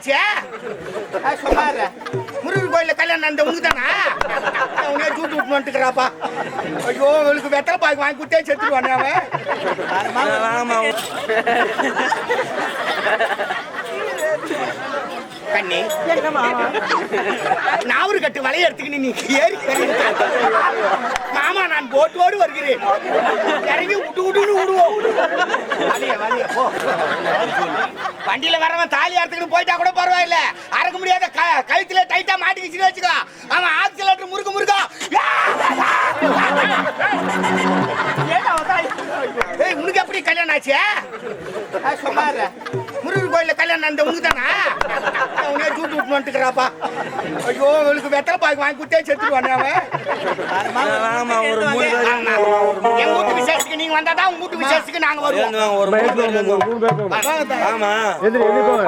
ஆச்சு சொன்னாரு முருகன் கோயில்ல கல்யாணம் நடந்த உனக்கு தானா அவனே ஜூட்டு விட்டு வந்துக்கிறாப்பா ஐயோ அவளுக்கு வெத்தலை பாக்கு வாங்கி கொடுத்தே செத்துருவானே அவன். பண்ணி. கண்ணி நாவரு கட்டு வலைய எடுத்துக்கின்னு நீ ஏறி ஏறி மாமா நான் போட்டோடு வருகிறேன். இறங்கி விட்டு விட்டுன்னு விடுவோம் வண்டியில வரவன் தாலி அறுத்துக்கிட்டு போயிட்டா கூட பரவாயில்ல. அறக்க முடியாத க- கழுத்துல டைட்டா மாட்டிக்கிச்சுன்னு வச்சுக்கோ. அவன் ஆக்சிலேட்டர் முறுக்கு முறுக்கா. ஏய் உனக்கு எப்படி கல்யாணம் ஆச்சு? சொன்னார் முருகன் கோயில்ல கல்யாணம் நடந்த உனக்கு தானா அவனே ஜூட்டு விட்டு வந்துக்கிறாப்பா ஐயோ அவளுக்கு வெத்தலை பாக்கு வாங்கி கொடுத்தே செத்துருவானே அவன். எங்க வீட்டு விசேஷத்துக்கு நீங்க வந்தாதான் உங்க வீட்டு விசேஷத்துக்கு நாங்க வருவோம். ஒரு. ஆமா. எதிரி எதிரி போங்க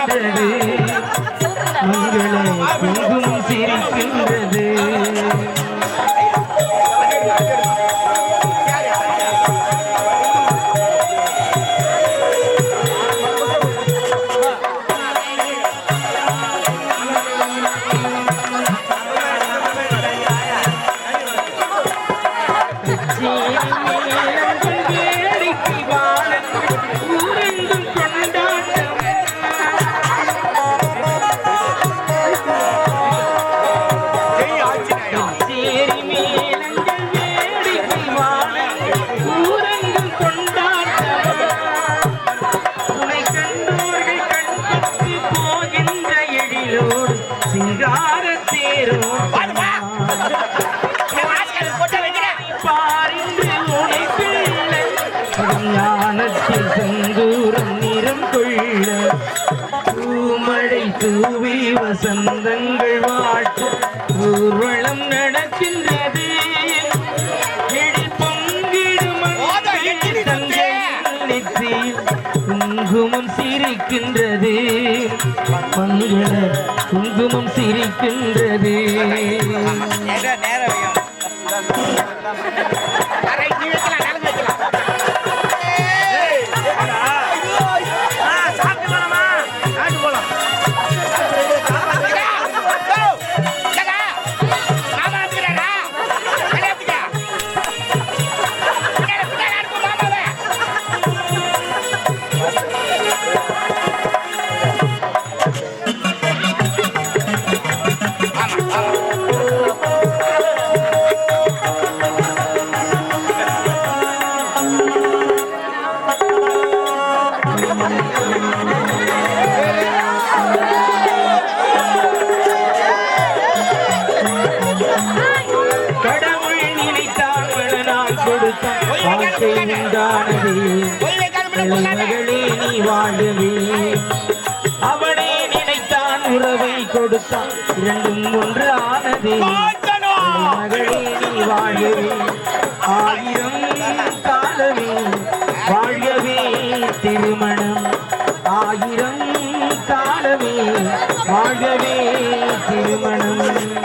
மாமி, ஞானத்தில் செந்தூரம் நிறம் கொள்ள பூமழை தூவி வசந்தங்கள் வாட்டு. ஊர்வலம் நடக்கின்றது. குங்குமம் சிரிக்கின்றது. மங்கள குங்குமம் சிரிக்கின்றது. உறவை கொடுத்தான் இரண்டும் ஒன்று ஆனது. மகளே நீ வாழவே. ஆயிரம் காலமே வாழ்கவே திருமணம். ஆயிரம் காலமே வாழ்கவே திருமணம்.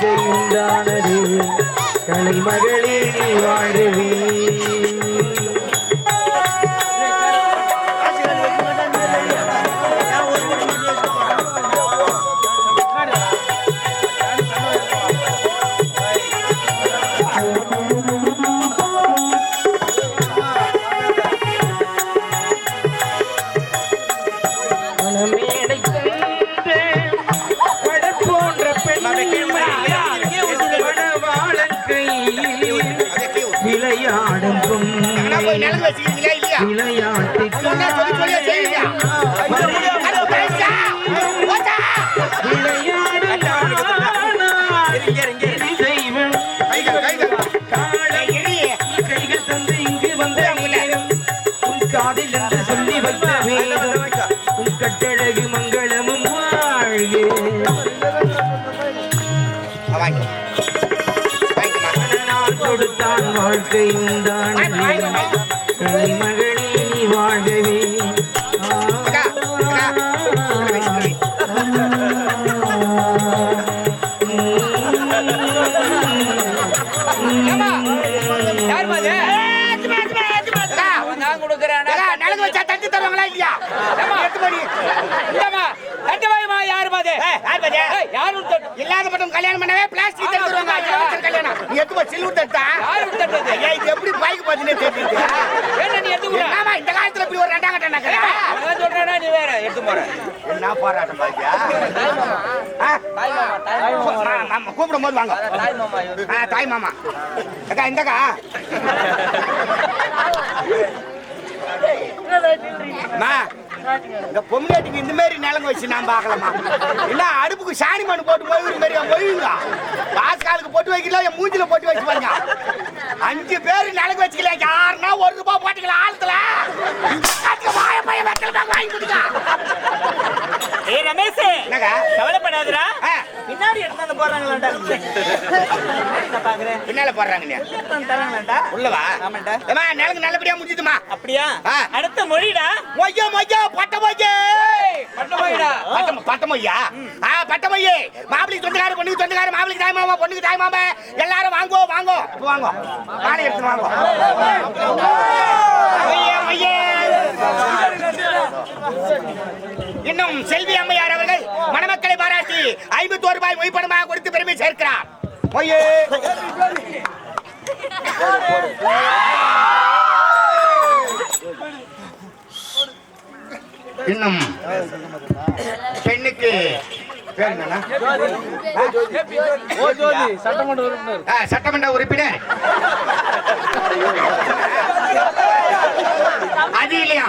வாழ்க்கை உண்டானது கலைமகளே நீ வாழவே போய் நிலங்க வச்சுக்கிறீங்களா இல்லையா? சொன்னா சொல்லி சொல்லியா செய்வீங்க நானாய் இது நான் கொடுக்கறேன் நிலங்க வச்சா தட்டி தருவாங்களா இல்லையா எட்டு மணி யாரு பாது? யார் பாரு? யாரு தட்டு இல்லாத மட்டும் கல்யாணம் பண்ணவே பிளாஸ்டிக் தருவாங்க இலவச கல்யாணம். நீ போய் சில்வர் தட்டா யாரு தட்டது ஐயா இது எப்படி பைக் பார்த்தீங்கன்னே தெரியுது என்ன நீ எடுத்து கூட ஆமா இந்த காலத்துல இப்படி ஒரு ரெண்டாம் கட்ட நக்கறா நான் சொல்றேன்னா நீ வேற எடுத்து போற. என்ன போராட்டம் பாத்தியா? ஆமா கூப்பிடும் போது வாங்க. ஆ, தாய் மாமா. அக்கா இந்தக்கா. அம்மா, இந்த பொம்னாட்டிக்கு இந்த மாதிரி நிலங்க வச்சு நான் பார்க்கலாமா? என்ன அடுப்புக்கு சாணி மண் போட்டு மொழிவுற மாதிரி மொழிவுங்க காசு காலுக்கு போட்டு வைக்கல என் மூஞ்சில போட்டு வச்சு பாருங்க. அஞ்சு பேர் நிலங்க வச்சுக்கல யாருன்னா ஒரு ரூபாய் போட்டுக்கலாம் ஆழத்துல வாய பையன் வெத்தல பேக் வாங்கி கொடுங்க ஏய் ரமேஷ் என்னக்கா? கவலைப்படாதடா. பின்னாடி எடுத்து போறாங்களாடா நான் பாக்குறேன் பின்னால போடுறாங்க தராங்களாடா உள்ளவா? ஆமாண்டா. ஏமா நிலங்கு நல்லபடியா முடிஞ்சுதுமா அப்படியா. அடுத்த மொழிடா. மொய்யா மொய்யா பட்ட மொய்யே பட்ட மொழிடா பட்டம் பட்டமொய்யா? ஆ பட்டமொய்யே. மாப்பிளைக்கு சொந்தக்கார பொண்ணுக்கு சொந்தக்கார மாப்பிளைக்கு தாய் மாமா பொண்ணுக்கு தாய் மாமா. எல்லாரும் வாங்கோ வாங்கோ. வாங்கோ. நானே எடுத்து வாங்கோ மொய்யே மொய்யே செல்வி அம்மையார் அவர்கள் மணமக்களை பாராட்டி ஐம்பத்தோரு ரூபாய் மொய்ப்பணமாக கொடுத்து பெருமை சேர்க்கிறார். மொய்யே. இன்னும் பெண்ணுக்கு? சட்டமன்ற உறுப்பினர். ஆ, சட்டமன்ற உறுப்பினர். அது இல்லையா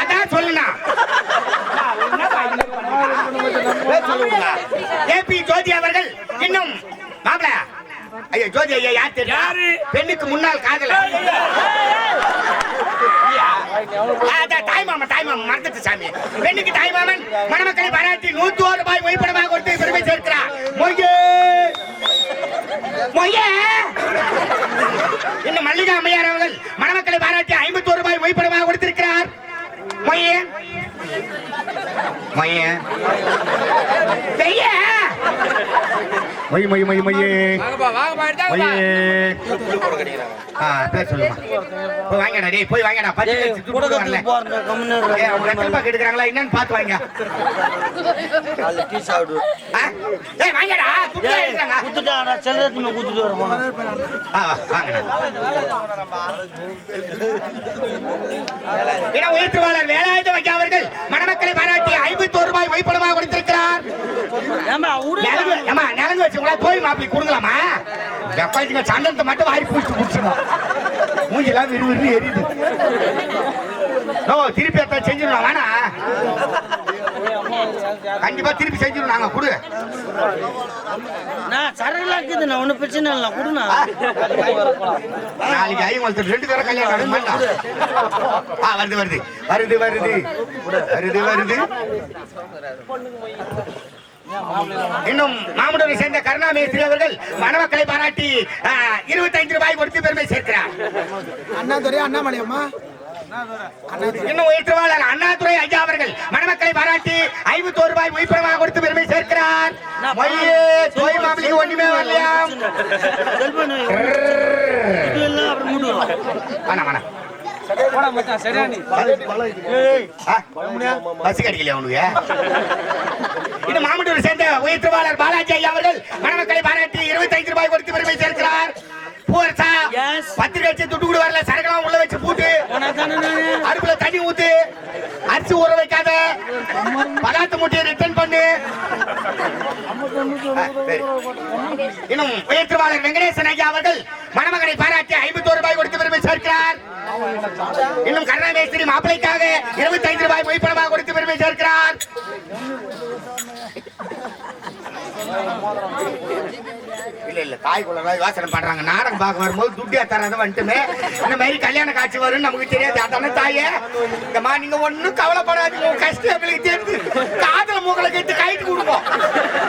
அதான் சொல்லுண்ணா ஏபி ஜோதி அவர்கள் இன்னும் மாப்பிள. ஐயா ஜோதி ஐயா யார் தெரியும்? பெண்ணுக்கு முன்னாள் காதலர் ஆ, அதான் தாய் மாமன் தாய் மாமன் மறந்துட்டு சாமி. பெண்ணுக்கு தாய் மாமன் மணமக்களை பாராட்டி நூத்தி ஒரு ரூபாய் மொய்ப்படமாக கொடுத்து பெருமை சேர்க்கிறார். மொய்யே! மொய்யே! இன்னும் மல்லிகா அம்மையார் அவர்கள் மணமக்களை பாராட்டி ஐம்பத்தோரு ரூபாய் மொய்ப்படமாக கொடுத்திருக்கிறார் மொய்யே மொய்யே பெய்ய மொய் மொய் மொய் ஆ பேர் சொல்லுமா. போய் வாங்கடா டேய் போய் வாங்கடா பத்து லட்சம் ஏய், அவங்க வெத்தலை பாக்கு எடுக்கறாங்களா என்னன்னு பார்த்து வாங்க. ஆ? ஏய், வாங்கடா, துட்டு தான் எடுக்கறாங்க. ஆ, வா, வாங்கடா. இன உயிர்த்துவாளர் வேலாயுத வைக்க அவர்கள் மணமக்களை பாராட்டி ஐம்பத்தோரு ரூபாய் வைப்படமாக கொடுத்திருக்கிறார். நிலங்கு போய் மாப்பிளி கொடுங்களாமா எப்பாச்சுங்க சந்தனத்தை மட்டும் வாரி பூச்சி குடிச்சிடும் மூஞ்செல்லாம் விறுவிறு எரியுது. ஓ திருப்பி எத்த செஞ்சிடலாம் வேணா. கண்டிப்பா திருப்பி செஞ்சிடும் நாங்க கொடு. சரக்குலாம் இருக்குது நான் ஒன்றும் பிரச்சனை இல்லை கொடுண்ணா. நாளைக்கு ஐயம் ஒருத்தர் ரெண்டு பேரும் கல்யாணம் ஆ வருது வருது. வருது வருது. வருது வருது. இன்னும் மாமுடரை சேர்ந்த கருணாமேஸ்திரி அவர்கள் மணமக்களை பாராட்டி இருபத்தைந்து ரூபாய் கொடுத்து பெருமை சேர்க்கிறார் அண்ணாதுரை அண்ணாமலை அம்மா இன்னும் உயிர்த்தவாளர் அண்ணாதுரை ஐயா அவர்கள் மணமக்களை பாராட்டி ஐம்பத்தோரு ரூபாய் மொய்பரமாக கொடுத்து பெருமை சேர்க்கிறார் ஒண்ணுமே வரலையாம் வேணாம் வேணாம் பஸ் கிடைக்கலையா உனக்கு உயிர்த்தவாளர் பாலாஜி ஐயா அவர்கள் மணமக்களை பாராட்டி இருபத்தைந்து ரூபாய் கொடுத்து பெருமை சேர்க்கிறார். பூரசா Yes. பத்திரிக்கை வச்சு துட்டு கூட வரல சரக்கெல்லாம் உள்ள வச்சு பூட்டு. அடுப்புல தண்ணி ஊத்து. அரிசி ஊற வைக்காத. பதார்த்த மூட்டையை ரிட்டர்ன் பண்ணு. இன்னும் உயர்த்துவாளர் வெங்கடேசன் ஐயா அவர்கள் மணமகனை பாராட்டி ஐம்பத்தோரு ரூபாய் கொடுத்து பெருமை சேர்க்கிறார். இன்னும் கருணாமேஸ்வரி மாப்பிளைக்காக இருபத்தி ஐந்து ரூபாய் மொய்ப்பணமாக கொடுத்து பெருமை சேர்க்கிறார். இல்ல இல்ல தாய் குழந்தை யோசனை பண்றாங்க. நாடகம் பார்க்க வரும்போது துட்டியா தரது வந்துட்டுமே. இந்த மாதிரி கல்யாண காட்சி வரும்னு நமக்கு தெரியாது. அதான தாயே? இந்தமா நீங்க ஒண்ணும் கவலைப்படாதீங்க. உங்க கஷ்டம் எங்களுக்கு தெரிஞ்சு காதல மூக்கல கேட்டு கைட்டு கொடுப்போம்.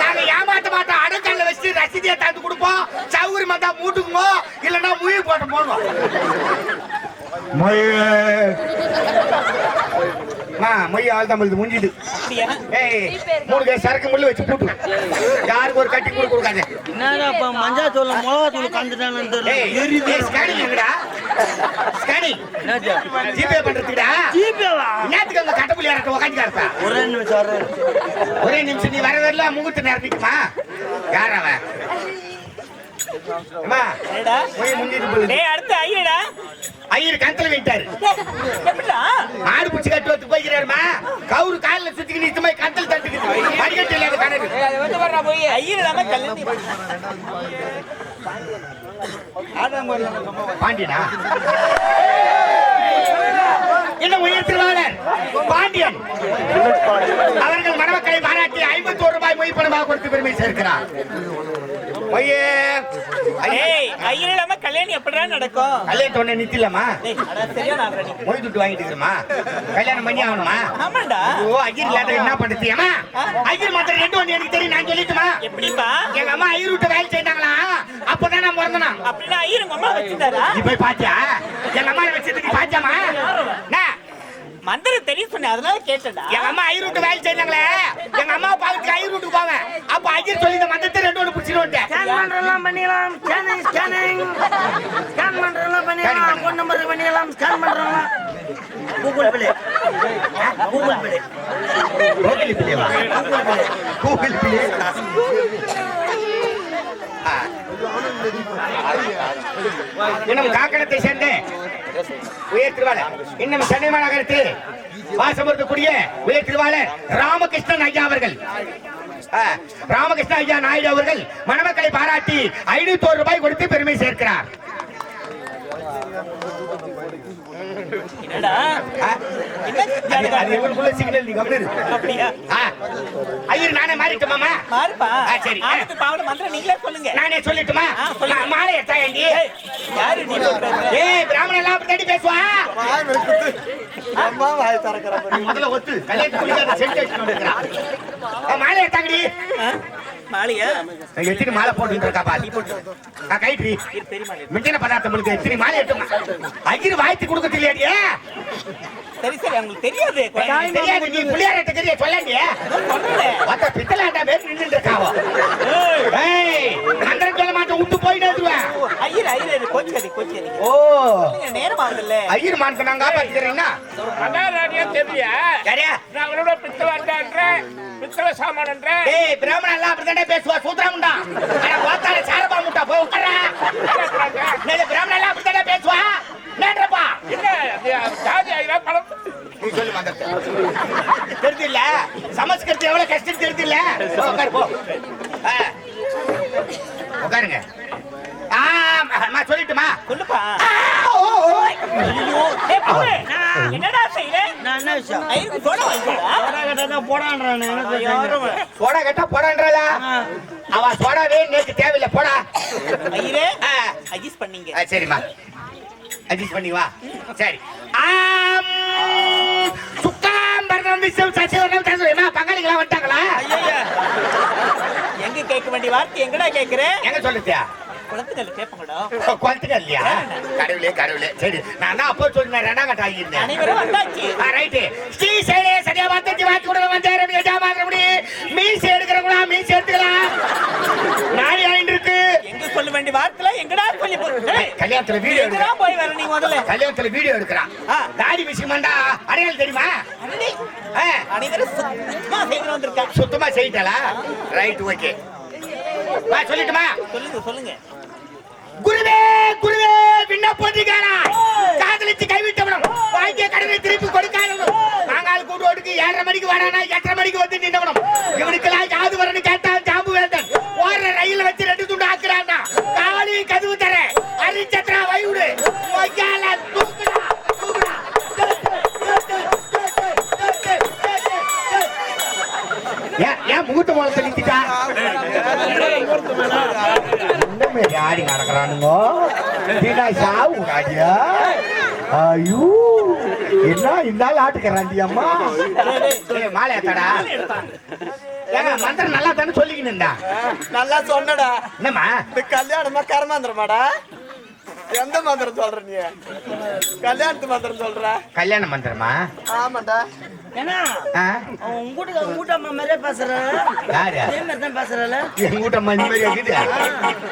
நாங்க ஏமாத்த மாட்டோம். அடக்கல்ல வச்சு ரசீதியா தந்து கொடுப்போம். சௌகரியமா தான் மூட்டுக்குங்க இல்லைன்னா முயல் போட்டு போடுவோம். மொய் ஆள் தான் முடிஞ்சுது ஏய் மூணு கேஸ் சரக்கு முள்ள வச்சு போட்டு. யாருக்கு ஒரு கட்டி கூட கொடுக்காத. என்னடா இப்ப மஞ்சள் தூள் மிளகா தூள் கலந்துட்டானு ஏய், தெரியல ஏய், ஸ்கேனிங் எங்கடா? ஸ்கேனிங். ஜிபே பண்றதுக்குடா? ஜிபேவா என்னத்துக்கு அங்க கட்டப்புள்ளி இறக்க உக்காந்துக்கா இருப்ப? ஒரே நிமிஷம் ஒரே நிமிஷம். நீ வர வரல முகூர்த்த நேரத்துக்குமா? யார் அவன்? அம்மா, போய் முந்திட்டு போகுது. டேய் அடுத்து ஐயடா. ஐயர் கணத்துல விட்டாரு. மாடு பிடிச்சி கட்டு வந்து போய்க்கிறாருமா? கவுரு காலில் சுத்திக்கிட்டு இந்த மாதிரி கணத்தில் தட்டுக்குது. படிக்கட்டு இல்லாத கணக்கு? ஐயர் இல்லாம கல்யாணம் பாண்டியனா? என்ன உயர்த்திருவாளர் பாண்டியன். அவர்கள் மணமக்களை பாராட்டி ஐம்பத்தோரு ரூபாய் மொய் பணமாக கொடுத்து பெருமை சேர்க்கிறார். மொய்யே ஏய் ஐயர் இல்லாம கல்யாணம் எப்படிடா நடக்கும்? கல்யாணம் ஒண்ணு நித்திலமா மொய் துட்டு வாங்கிட்டு இருக்கிறமா கல்யாணம் பண்ணி ஆகணுமா? ஓ ஐயர் இல்லாத என்ன பண்ணுறது ஏமா ஐயர் மாத்திரம் ரெண்டு ஒண்ணு எனக்கு தெரியும் நான் சொல்லிட்டுமா? எப்படிப்பா? எங்க அம்மா ஐயர் விட்டு வேலை செய்தாங்களா? அப்பதான் நான் பிறந்தனா? அப்படின்னா ஐயர் உங்க அம்மா நீ போய் பாத்தியா? எங்க அம்மா வச்சதுக்கு பாத்தியாமா? மந்திரம் தெரியும் சொன்னேன் அதனால கேட்டடா எங்க அம்மா ஐயர் விட்டு வேலை செய்தாங்களே எங்க அம்மா பாக்கத்துக்கு ஐயர் வீட்டுக்கு போவேன் அப்ப ஐயர் சொல்லி இந்த மந்தத்தை ரெண்டு ஒண்ணு பிடிச்சிட்டு ஸ்கேன் பண்றதெல்லாம் பண்ணிக்கலாம் ஸ்கேனிங் ஸ்கேனிங் ஸ்கேன் பண்றதெல்லாம் பண்ணிக்கலாம் ஃபோன் நம்பருக்கு பண்ணிக்கலாம் ஸ்கேன் பண்றதெல்லாம் கூகுள் பிளே கூகுள் பிளே கோவில் பிள்ளைவா கோவில் பிள்ளை இன்னும் காக்கணத்தை சேர்ந்த உயர் திருவாளர் இன்னும் சென்னை மாநகரத்தில் வாசம் உயர் திருவாளர் ராமகிருஷ்ணன் ஐயா அவர்கள். ராமகிருஷ்ண ஐயா நாயுடு அவர்கள் மணமக்களை பாராட்டி ஐநூத்தி ரூபாய் கொடுத்து பெருமை சேர்க்கிறார் என்னடா ஆ, அது- அது இவனுக்குள்ள சிக்னல் நீ கவனிரு. அப்படியா ஆ, ஐயர் நானே மாறிட்டுமாமா ஆ, சரி. பாவல மந்திரம் நீங்களே சொல்லுங்க. நானே சொல்லட்டுமா. மா- மாலை எடுத்தா ஏண்டி? யாரு நீ ஏய் பிராமணன் எல்லாம் அப்படி தாண்டி பேசுவா? நீ முதல்ல ஒத்து. கல்யாணத்துக்கு சென்ட் மாலை எடுத்தாங்கடி? மாலையா? எத்தனை மாலை போட்டு இருக்கா பாதி பெரிய மாலை. மிஞ்சின பதார்த்தம் எத்தனை மாலை எடுத்துமா ஐயர் வாய்த்து கொடுக்கறது இல்லையாடியே சரி சரி அவங்களுக்கு தெரியாது. தெரியாது நீ புள்ளியார தெரிய சொல்லாண்டியே? சொன்னேன். மத்த பித்தலாண்டா பேர் நின்று இருக்காவோ? ஏய். மந்திரம் சொல்ல மாட்டேன் விட்டு போயிட்டு வந்துருவேன். ஐயர் ஐயர் கோச்சுக்காதி கோச்சுக்காதி ஓ. நீங்க நேரம் ஆகுதுல்ல ஐயர் மானத்தை நான் காப்பாத்திக்கிறேன்னா? அதான் தெரியல சரியா நான் அவரோட பித்தளான்ற பித்தளை சாமான்ன்ற டேய் பிராமணன் எல்லாம் அப்படித்தானே பேசுவா? சூத்திரமுண்டா ஆனா பார்த்தாலே சாரபா முட்டா போய் உட்கார்றா. நேத்து பிராமணன் எல்லாம் பேசுவா? நேன்றப்பா என்ன? ஜாதி ஆகிற பணம்? நீ சொல்லு மந்திரத்தை. தெரிஞ்சு இல்ல சமஸ்கிருதம் எவ்வளவு கஷ்டம் தெரிஞ்சு இல்ல உட்காரு போ. உட்காருங்க. ஆ அம்மா சொல்லட்டுமா? சொல்லுப்பா. என்னடா வாங்கிடா போடா கேட்டா போடான்றானே. என்ன யாரும் சோடா கேட்டா போடான்றா அவ சோடாவே நேக்கு தேவையில்லை. போடா. அட்ஜஸ்ட் பண்ணீங்க. சரிம்மா. அட்ஜஸ்ட் பண்ணி வா. சரி. ஆம். சுக்காம் பரணம் விஸ்வம் சசிவரணம் தந்துமா பங்காளிகளா வந்துட்டாங்களா? எங்க கேட்க வேண்டிய வார்த்தை எங்கடா கேக்குற எங்க சொல்லுத்தியா? கடவுளே கடவுளே. சரி நான் அப்போ சொன்னேன் ரெண்டாம் ரைட்டு. ஸ்ரீ சேலே சரியா பார்த்து வாத்தி கூட வந்தாயிரம் மீன்ஸ் எடுக்கிறவங்களா? மீன்ஸ் எடுத்துக்கலாம் நாளை ஆயிட்டு இருக்கு எங்க சொல்ல வேண்டிய வார்த்தைல எங்கடா சொல்லி கல்யாணத்துல வீடியோ எங்கடா எடுக்கிறான் போய் வர நீ முதல்ல? கல்யாணத்துல வீடியோ எடுக்கிறான். தாடி விஷயமாண்டா அடையாளம் தெரியுமா? அனைவரும் சுத்தமா செய்து வந்திருக்கா? சுத்தமா செய்யிட்டலா ரைட் ஓகே சொல்லட்டுமா? சொல்லுங்க சொல்லுங்க. குருவே குருவே விண்ணப்பதிகாரா காதலிச்சு கைவிட்டவனும் வாங்கிய கடனை திருப்பி கொடுக்காதவனும் நாங்கால் கூட்டு ஓட்டுக்கு ஏழரை மணிக்கு வரானா எட்டரை மணிக்கு வந்து நின்றவனும் இவனுக்கெல்லாம் ஜாது வரணும் கேட்டான் ஜாம்பு வேந்தன். ஓடுற ரயில் வச்சு ரெண்டு துண்டு ஆக்குறான்னா காலி கதவு தர அரிச்சத்ரா வைவுடு. ஆடி நடக்கிறானுங்க வீணா சாவு ராஜியா ஐயோ என்ன இந்த ஆள் ஆட்டுக்கிறாண்டி அம்மா ஏய், மாலை ஏத்தாடா ஏங்க மந்திரம் நல்லா தானே சொல்லிக்கினுண்டா நல்லா சொன்னடா என்னம்மா இந்த கல்யாணமா கர்மாந்திரமாடா எந்த மந்திரம் சொல்ற நீ? கல்யாணத்து மந்திரம் சொல்ற? கல்யாண மந்திரமா? ஆமாண்டா. ஏன்னா உங்க வீட்டுக்கு மாதிரியே பேசுறாரு யாரு? அதே மாதிரி தான் பேசுறாரு எங்க வீட்டம்மா இந்த மாதிரி இருக்குது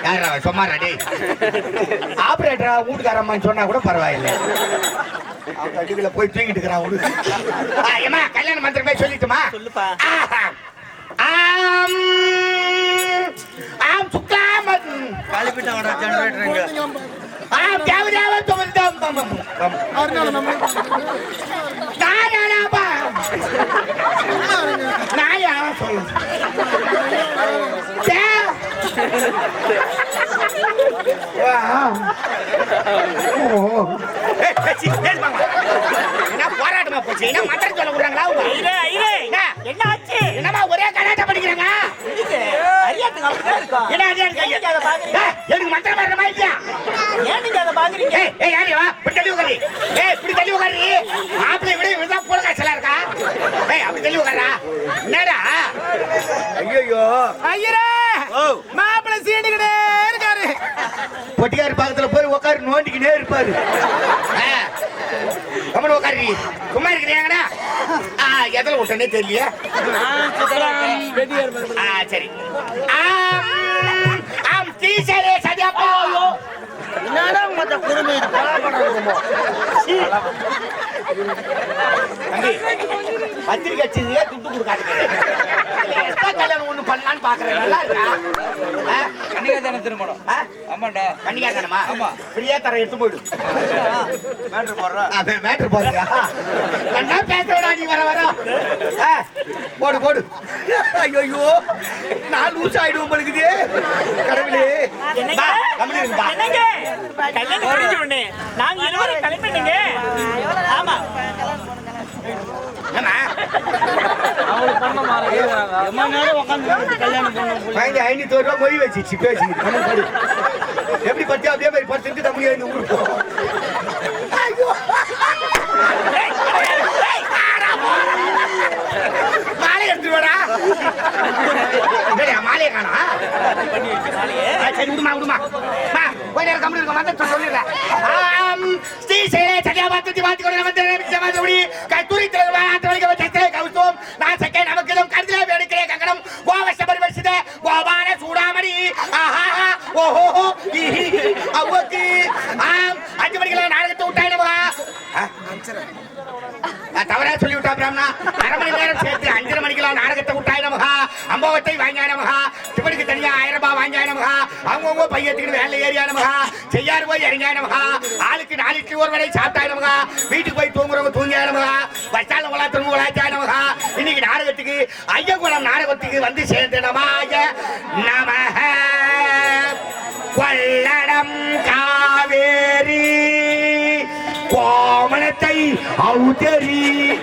யாரா சும்மாரா டேய். ஆபரேட்டரா வீட்டுக்காரம்மான்னு சொன்னா கூட பரவாயில்லை. போய் தூங்கிட்டு இருக்கிறான் ஏம்மா கல்யாண மந்திரமே சொல்லிட்டுமா? சொல்லுப்பா. ஆம். ஆம் சுக்காமன். காலிப்பிட்டாங்கடா ஜெனரேட்டருங்க ஆம் தேவ தேவ துவந்தம் பம் பம் பம். நாராயணாபா. நாயா போராட்டமா போச்சு என்ன மந்திரம் சொல்ல விடுறாங்களா என்ன? என்ன ஆச்சு என்னம்மா ஒரே கலாட்டம் படிக்கிறாங்க இதுக்கு அறியாத்துங்க அப்படிதான் இருக்கும் என்ன அது எனக்கு மந்திரம் வர்றமா இல்லையா? ஏன் நீங்க அதை பாக்குறீங்க? ஏய் ஏய் யாரு வா இப்படி தள்ளி உட்காரு. ஏய் இப்படி தள்ளி உட்காரு. மாப்பிள்ளை விட இவன் கூட காய்ச்சலா இருக்கா? ஏய் அப்படி தள்ளி உட்காரா என்னடா? ஐயோ ஐயரே! ஓ. மாப்பிள்ளை சீண்டுக்கிட்டே இருக்காரு. பொட்டிக்காரு பக்கத்துல போய் உட்காரு நோண்டிக்கிட்டே இருப்பாரு. கம்மன் உட்காரு. ஆ எதில் விட்டனே தெரியலையே. ஆ சரி. ஆம் டீச்சரே சரியாப்பா என்னடா மத்த குடும்பம் இது? பலாப்பழ குடும்பம் தம்பி பத்திரிக்கை துட்டு கொடுக்காதீங்க எக்ஸ்ட்ரா கல்யாணம் ஒண்ணு பண்ணலான்னு பாக்குறேன் நல்லா இருக்கா? ஆ? கன்னிகாதான திருமணம்? ஆமாண்டா. கன்னிகாதானமா? ஆமா. ஃப்ரீயா தர எடுத்து போயிடு. மேட்ரு போடுறா. அது மேட்ரு போறியா என்ன பேசுறடா நீ வர வர? ஆ, போடு போடு. ஐயோ நான் லூஸ் ஆயிடுவோம் பழுக்குது கடவுளே. கல்யாணம் முடிஞ்ச உடனே. நாங்க இருவரும் கிளம்பிட்டீங்க. ஆமா. என்னம்மா எம்மா நேரம் உட்காந்து கல்யாணம் பண்ண வாங்கி ஐநூத்தி ரூபா மொய் வச்சிச்சு பேசி எப்படி பத்தி அப்படியே மாதிரி படுத்துட்டு தமிழ் ஐந்து ஊருக்கு. மாலை எடுத்துட்டு வாடா மாலையை காணா சரி விடுமா விடுமா மா, போய் நேரம் கம்முனு இருக்க வந்து சொல்லிடுறேன் ஆம், ஸ்ரீ சேலே சத்யா பாத்து பாத்து கொண்டு வந்து சமாதபடி கத்துரி திரவ ஆற்றலிக கங்கணம் கோவச பரிவர்ஷித கோபான சூடாமணி ஆஹா ஓஹோ ஈஹி அவ்வக்கு ஆம் அஞ்சு மணிக்கெல்லாம் நாடகத்தை விட்டாய் நமகா தவறா சொல்லி விட்டா பிராமணா அரை மணி நேரம் சேர்த்து அஞ்சரை மணிக்கெல்லாம் நாடகத்தை விட்டாய் நமகா அம்பவத்தை வாங்கியா நமகா தனியா ஆயிரம் ரூபாய் வாங்கியா நமகா அவங்கவுங்க பையத்துக்கு வேலை ஏரியா நமகா செய்யாறு போய் இறங்கியா நமகா ஆளுக்கு நாளைக்கு ஒரு வரை சாப்பிட்டாய் நமகா வீட்டுக்கு போய் தூங்குறவங்க தூங்கியா நமகா பஸ்டால உலா திரும்ப உலாச்சா நமகா இன்னைக்கு நாடகத்துக்கு ஐயங்குளம் நாடகத்துக்கு வந்து சேர்ந்தனமாய நமக கொள்ளடம் காவேரி. अवतरी